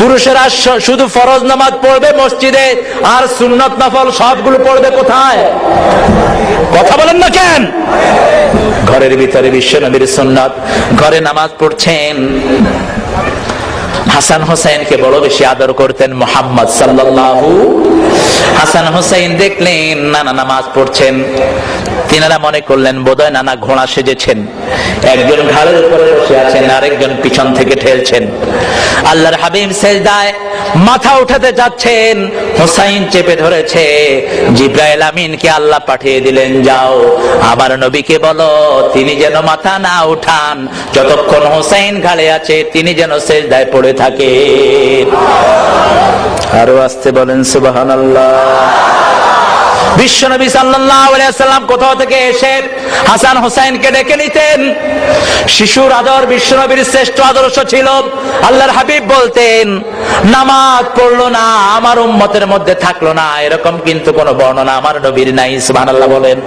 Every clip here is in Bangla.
পুরুষেরা শুধু ফরজ নামাজ পড়বে মসজিদে, আর সুন্নত নফল সবগুলো পড়বে কোথায়? কথা বলেন না কেন? ঘরের ভিতরে বিশ্ব নবীর সুন্নত, ঘরে নামাজ পড়ছেন। হাসান হোসেনকে বড় বেশি আদর করতেন মোহাম্মদ সাল্লাহু হাসান হোসেন দেখলেন নানা নামাজ পড়ছেন। তিনারা মনে করলেন, বোধহয় নানা ঘোড়া সেজেছেন। একজন ঘাড়ের উপরে বসে আছেন, আরেকজন পিছন থেকে ঠেলছেন। আল্লাহর হাবিব সেজদায় মাথা উঠাতে যাচ্ছেন, হোসাইন চেপে ধরেছে। জিব্রাইল আমিনকে আল্লাহ পাঠিয়ে দিলেন, যাও। আবার নবীকে বলো, তিনি যেন মাথা না উঠান, যতক্ষণ হোসাইন ঘাড়ে আছে, তিনি যেন সেজদায় পড়ে থাকে। আরও আসতে বলেন সুবাহ বিশ্বনবী সাল্লাল্লাহু আলাইহি সাল্লাম কোথাও থেকে এসে হাসান হোসেনকে ডেকে নিতেন। শিশুর আদর বিশ্বনবীর শ্রেষ্ঠ আদর্শ ছিল আল্লাহর হাবিব বলতেন, নামাজ পড়ল না, আমার উম্মতের মধ্যে থাকল না। এরকম কিন্তু কোন বর্ণনা আমার নবীর নাই, সুবহানাল্লাহ বলেন।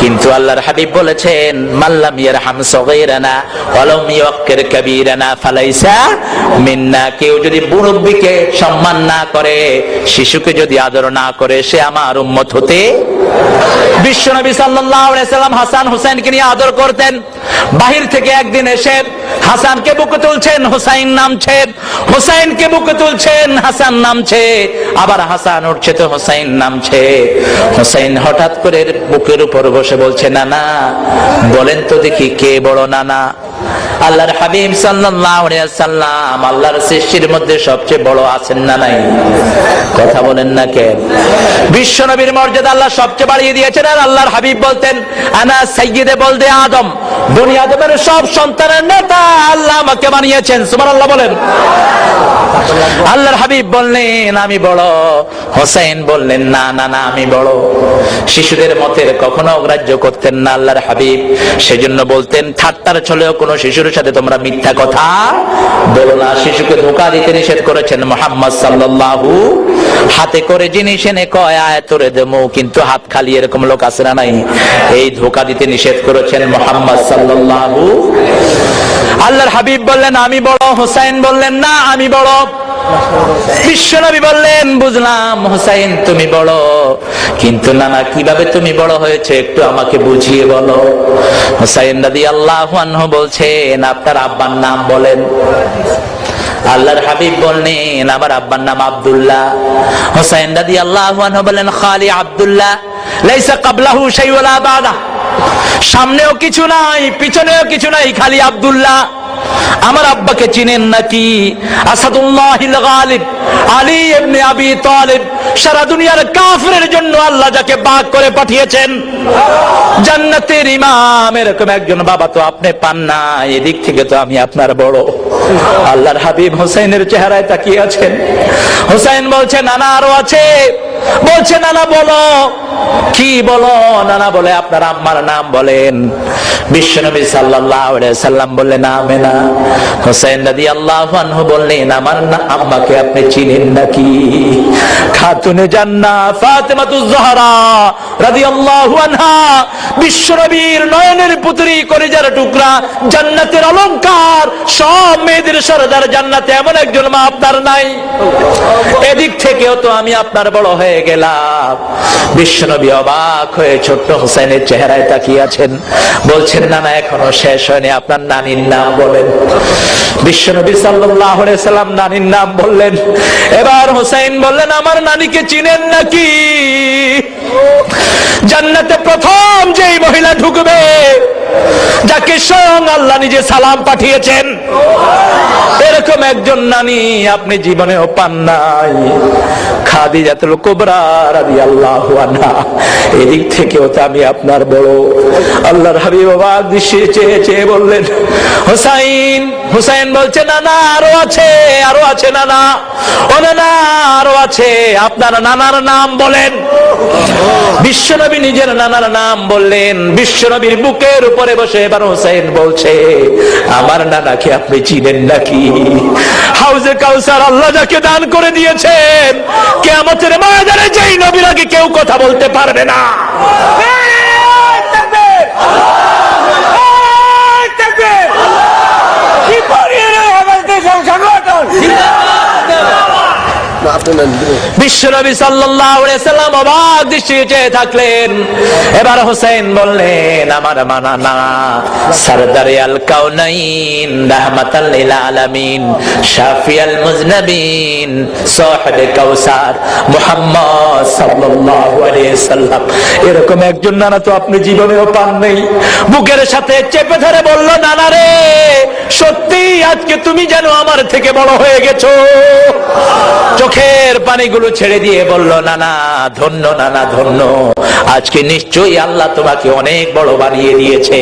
কিন্তু আল্লাহর হাবিব বলেছেন মাল্লাম ইয়ারহাম সগীরানা ওয়ালাম ইউক্কির কাবীরানা ফালাইসা মিন্না। কেউ যদি মুরব্বিকে সম্মান না করে, শিশুকে যদি আদর না করে, সে আমার উম্মত হতে সাল্লাল্লাহু আলাইহি সাল্লাম হাসান হোসেনকে নিয়ে আদর করতেন। বাহির থেকে একদিন এসে হাসানকে বুকে তুলছেন, হোসাইন নামছে, হোসাইনকে বুকে তুলছেন, হাসান নামছে, আবার হাসান উঠছে তো হোসাইন নামছে। হোসাইন হঠাৎ করে বুকের উপর বসে বলছে না না বলেন তো দেখি কে বড় নানা? আল্লাহর হাবিব সাল্লাম আল্লাহর সৃষ্টির মধ্যে সবচেয়ে বড় আছেন না নাই? কথা বলেন না কে বিশ্ব নবীর মর্যাদা আল্লাহ সবচেয়ে বাড়িয়ে দিয়েছেন আর আল্লাহর হাবিব বলতেন, আনা সাইয়্যিদে বলদে আদম। বনি আদমের সব সন্তানের নেতা আল্লাহ আমাকে বানিয়েছেন। সুবহানাল্লাহ বলেন। আল্লাহর হাবিব বললেন, আমি বড়। হোসেন বললেন, না না না, আমি বড়। শিশুদের মতের কখনো অগ্রাহ্য করতেন না আল্লাহর হাবিব। সেজন্য বলতেন, ঠাট্টার ছলেও কোনো শিশুর সাথে তোমরা মিথ্যা কথা বলো না। শিশুকে ধোকা দিতে নিষেধ করেছেন মোহাম্মদ সাল্লু হাতে করে জিনিস এনে কয়, আয়, তোরে দেবো কিন্তু হাত খালি এরকম লোক আছে না নাই? এই ধোকা দিতে নিষেধ করেছেন মোহাম্মদ সাল্লু আল্লাহর হাবিব বললেন, আমি বড়, হোসাইন বললেন, না, আমি বড়। বিশ্বনবী বললেন, বুঝলাম, হোসাইন, তুমি বড়। কিন্তু নানা, কীভাবে তুমি বড় হয়েছে একটু আমাকে বুঝিয়ে বলো। হোসাইন দাদি আল্লাহ বলছেন, আপনার আব্বার নাম বলেন। আল্লাহর হাবিব বললেন, আমার আব্বার নাম আব্দুল্লাহ। হোসাইন দাদি আল্লাহ বলেন খালি আব্দুল্লাহ, লাইসা কাবলাহু শাইওয়ালা বাদা। সামনেও কিছু নাই, পিছনেও কিছু নাই, খালি আব্দুল্লাহ। আমার আব্বাকে চিনেন নাকি? আসাদুল্লাহ গালিব সারা দুনিয়ার কাফিরের জন্য আল্লাহ যাকে বাগ করে পাঠিয়েছেন, জান্নাতের ইমাম, এরকম একজন বাবা তো আপনি পান না, এদিক থেকে তো আমি আপনার বড়। আল্লাহর হাবিব হোসেনের চেহারায় তাকিয়ে আছেন। হোসেন বলছে, নানা আরও আছে। বলছে, নানা, বলো। কি বলো? নানা, বলে আপনার আম্মার নাম বলেন। বিশ্বনবী সাল্লাল্লাহু আলাইহি সাল্লাম বললেন, আমেনা। হোসেন রাদিয়াল্লাহু আনহু বললেন, আমার না, আম্মাকে আপনি চিনেন নাকি? খাতুনে জান্নাত ফাতেমাতুজ জাহরা রাদিয়াল্লাহু আনহা। বিশ্বনবীর নয়নের পুত্রী কলিজার টুকরা জান্নাতের অলংকার, সব মেয়েদের সরদার জান্নাতে এমন একজন মা আপনার নাই। এদিক থেকেও তো আমি আপনার বড় হয়ে গেলাম। বিশ্বনবী অবাক হয়ে ছোট্ট হোসেনের চেহারায় তাকিয়ে বলছেন, না না, এখনও শেষ হয়নি। আপনার নানির নাম বলেন। বিশ্বনবী সাল্লাল্লাহু সাল্লাম নানির নাম বললেন। এবার হোসেন বললেন, আমার নানিকে চিনেন নাকি? জান্নাতে প্রথম যেই মহিলা ঢুকবে যাকে স্বয়ং আল্লাহ নিজে সালাম পাঠিয়েছেন। এরকম একজন নানি আপনি জীবনেও পান নাই। খাদিজাতুল কুবরা রাদিয়াল্লাহু আনহা। এদিক থেকেও তো আমি আপনার বড়। আল্লাহর হাবিব অবাক দৃশ্যে চেয়ে চেয়ে বললেন, হোসাইন, হুসাইন বলছে না না আরও আছে আরও আছে না না ও না না আরও আছে। আপনার নানার নাম বলেন। বিশ্বনবী নিজের নানার নাম বললেন। বিশ্বনবীর বুকের উপরে বসে এবার হোসেন বলছে, আমার নানাকে আপনি চিনেন নাকি? হাউজে কাউসার আল্লাহ যাকে দান করে দিয়েছেন কেমতের ময়দানে যেই নবীর আগে কেউ কথা বলতে পারবে না কি পরিয়ে আমাদের দেশের সংগঠন আপনি নেন এরকম একজন নানা তো আপনি জীবনেও পান নেই। বুকের সাথে চেপে ধরে বলল, নানা রে সত্যি আজকে তুমি যেন আমার থেকে বড় হয়ে গেছো। চোখের পানিগুলো ছেড়ে দিয়ে বলল নানা ধন্য নানা ধন্য। আজকে নিশ্চয়ই আল্লাহ তোমাকে অনেক বড় বানিয়ে দিয়েছে।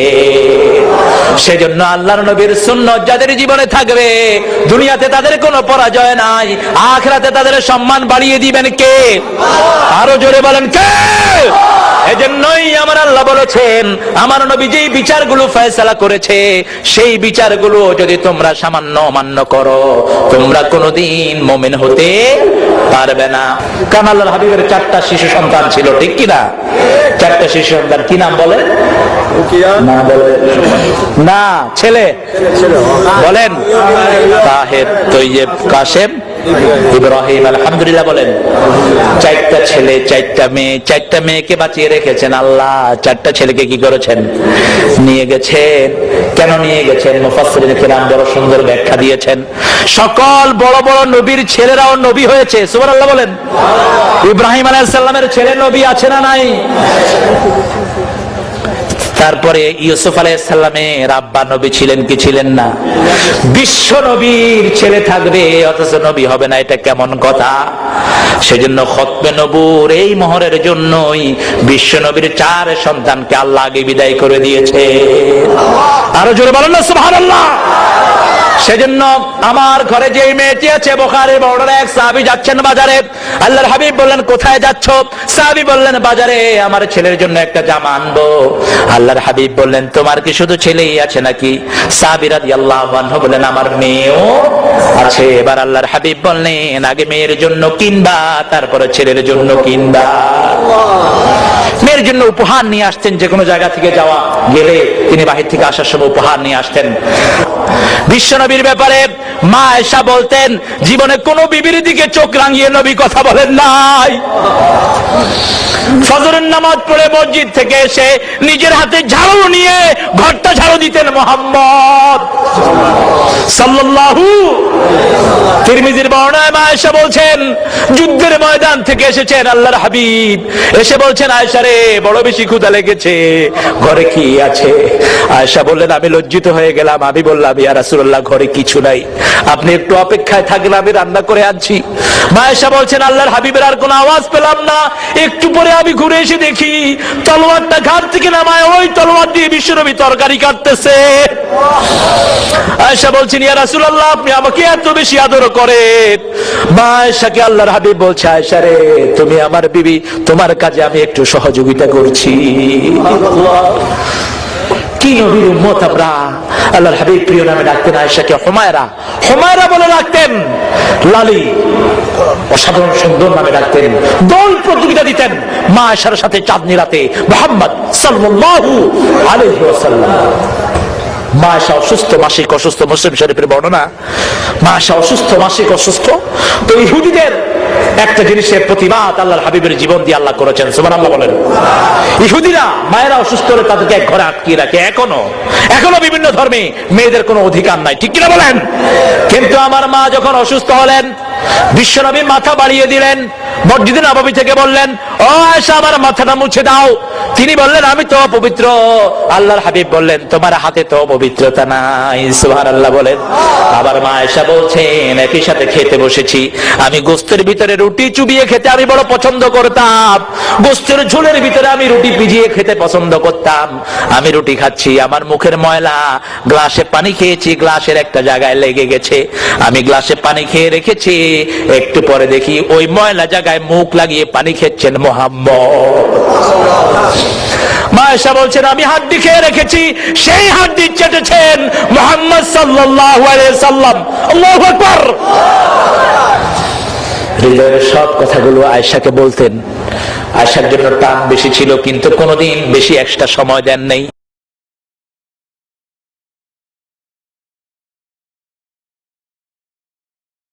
সেজন্য আল্লাহর নবীর সুন্নত যাদের জীবনে থাকবে, দুনিয়াতে তাদের কোনো পরাজয় নাই, আখরাতে তাদের সম্মান বাড়িয়ে দিবেন কে? আরও জোরে বলেন কে? এজন্যই আমার আল্লাহ বলেছেন, আমার নবী যেই বিচারগুলো ফয়সালা করেছে, সেই বিচারগুলো যদি তোমরা সামান্য অমান্য করো, তোমরা কোনোদিন মোমেন হতে পারবে না। কারণ হাবিবের চারটা শিশু সন্তান ছিল, ঠিক কি না চারটা শিশু সন্তান কি নাম বলে? না বলে না ছেলে ছেলে। বলেন। তাহের তৈয়ব কাশেম ইব্রাহিম, আলহামদুলিল্লাহ বলেন, চারটা ছেলে, চারটা মেয়ে, চারটা মেয়েকে বাঁচিয়ে রেখেছেন আল্লাহ, চারটা ছেলেকে কি করেছেন? নিয়ে গেছেন। কেন নিয়ে গেছেন? মুফাসসিরিন কিরাম বড় সুন্দর ব্যাখ্যা দিয়েছেন। সকল বড় বড় নবীর ছেলেরাও নবী হয়েছে। সুবহানাল্লাহ বলেন। ইব্রাহিম আলাইহিস সালামের ছেলে নবী আছে না নাই? তারপরে ইউসুফ আলাইসাল্লামের আব্বা নবী ছিলেন কি ছিলেন না? বিশ্ব নবীর ছেলে থাকবে, অথচ নবী হবে না, এটা কেমন কথা? সেজন্য খতবে নবুর এই মোহরের জন্যই বিশ্ব নবীর চার সন্তানকে আল্লাহ আগে বিদায় করে দিয়েছে। আরও জোরে বলেন না, সুবহানাল্লাহ! সেজন্য আমার ঘরে যে মেয়েটি আছে বোখারে বড় এক সাহাবি যাচ্ছেন বাজারে। আল্লাহর হাবিব বললেন, কোথায় যাচ্ছ? সাহাবি বললেন, বাজারে, আমার ছেলের জন্য একটা জামা আনব। আল্লাহর হাবিব বললেন, তোমার কি শুধু ছেলেই আছে নাকি? আনহু বললেন, আমার মেয়েও আছে। এবার আল্লাহর হাবিব বললেন, আগে মেয়ের জন্য কিনবা, তারপরে ছেলের জন্য কিনবা। মেয়ের জন্য উপহার নিয়ে আসতেন যে কোনো জায়গা থেকে যাওয়া গেলে তিনি বাহির থেকে আসার সময় উপহার নিয়ে আসতেন। বিশ্বনবীর ব্যাপারে মা এসা বলতেন, জীবনে কোনো বিবির দিকে চোখ রাঙিয়ে নবী কথা বলেন নাই। ফজরের নামাজ পড়ে মসজিদ থেকে এসে নিজের হাতে ঝাড়ু নিয়ে ঘরটা ঝাড়ু দিতেন মোহাম্মদ। সাল্লাল্লাহু তিরমিজির বর্ণায় মা এসে বলছেন, যুদ্ধের ময়দান থেকে এসেছেন আল্লাহর হাবিব। এসে বলছেন, আয়েশা রে, বড় বেশি ক্ষুধা লেগেছে, ঘরে কি আছে? আয়েশা বললেন, আমি লজ্জিত হয়ে গেলাম। আমি বললাম, ইয়া রাসূলুল্লাহ, ঘরে কিছু নাই। আপনি একটু অপেক্ষায় থাকলে আমি রান্না করে আনছি। মায়েশা বলছেন, আল্লাহর হাবিবের আর কোনো আওয়াজ পেলাম না। একটু পরে আমি ঘুরে এসে দেখি, তলোয়ারটা ঘাট থেকে নামায়, ওই তলোয়ার দিয়ে বিশ্বনবী তরকারি কাটতেছে। আয়েশা বলছেন, ইয়া রাসূলুল্লাহ, আপনি আমাকে এত বেশি আদর করেন। মা আল্লাহর হাবিব বলছে, আয়েশা রে, তুমি আমার বিবি, তোমার কাজে আমি একটু সহযোগিতা করছি। কি নবীর উম্মত আমরা? আল্লাহর হাবিব প্রিয় নামে ডাকতেন আয়েশাকে হুমায়রা। হুমায়রা বলে ডাকতেন, লালি, অসাধারণ সুন্দর নামে ডাকতেন, দল প্রতিযোগিতা দিতেন, মা আয়েশার সাথে চাঁদনি রাতে মোহাম্মদ সাল্লাল্লাহু আলাইহি ওয়াসাল্লাম। মা আয়েশা অসুস্থ, মাসিক অসুস্থ, মুসলিম শরীফের বর্ণনা। মা আয়েশা অসুস্থ, মাসিক অসুস্থ। তো ইহুদিদের একটা জিনিসের প্রতিবাদ আল্লাহর হাবিবের জীবন দিয়ে আল্লাহ করেছেন, সুবহানাল্লাহ বলেন। ইহুদিরা, মায়েরা অসুস্থ হলে তাদেরকে এক ঘরে আটকিয়ে রাখে, এখনও। এখনও বিভিন্ন ধর্মে মেয়েদের কোনো অধিকার নাই, ঠিক কিনা বলেন? কিন্তু আমার মা যখন অসুস্থ হলেন বিশ্বনবী মাথা বাড়িয়ে দিলেন, মসজিদে নবমী থেকে বললেন, ও আয়সা আমার মাথাটা মুছে দাও। তিনি বললেন, আমি তো পবিত্র আল্লাহর হাবিব বললেন, তোমার হাতে তো পবিত্রতা নাই। সুহার আল্লাহ বলেন। আবার মা আয়সা বলছেন, একই সাথে খেতে বসেছি। আমি গোস্তের ভিতরে রুটি চুবিয়ে খেতে আমি বড় পছন্দ করতাম। গোস্তের ঝোলের ভিতরে আমি রুটি ভিজিয়ে খেতে পছন্দ করতাম। আমি রুটি খাচ্ছি, আমার মুখের ময়লা গ্লাসে পানি খেয়েছি, গ্লাসের একটা জায়গায় লেগে গেছে। আমি গ্লাসে পানি খেয়ে রেখেছি একটু পরে দেখি ওই ময়লা জায়গায় মুখ লাগিয়ে পানি খেচ্ছেন মোহাম্মদ। মায়েশা বলছেন, আমি হাড্ডি খেয়ে রেখেছি, সেই হাড্ডি চেটেছেন মোহাম্মদ সাল্লাম। হৃদয়ের সব কথাগুলো আয়েশাকে বলতেন। আয়েশার জন্য টান বেশি ছিল, কিন্তু কোনোদিন বেশি একটা সময় দেন নেই।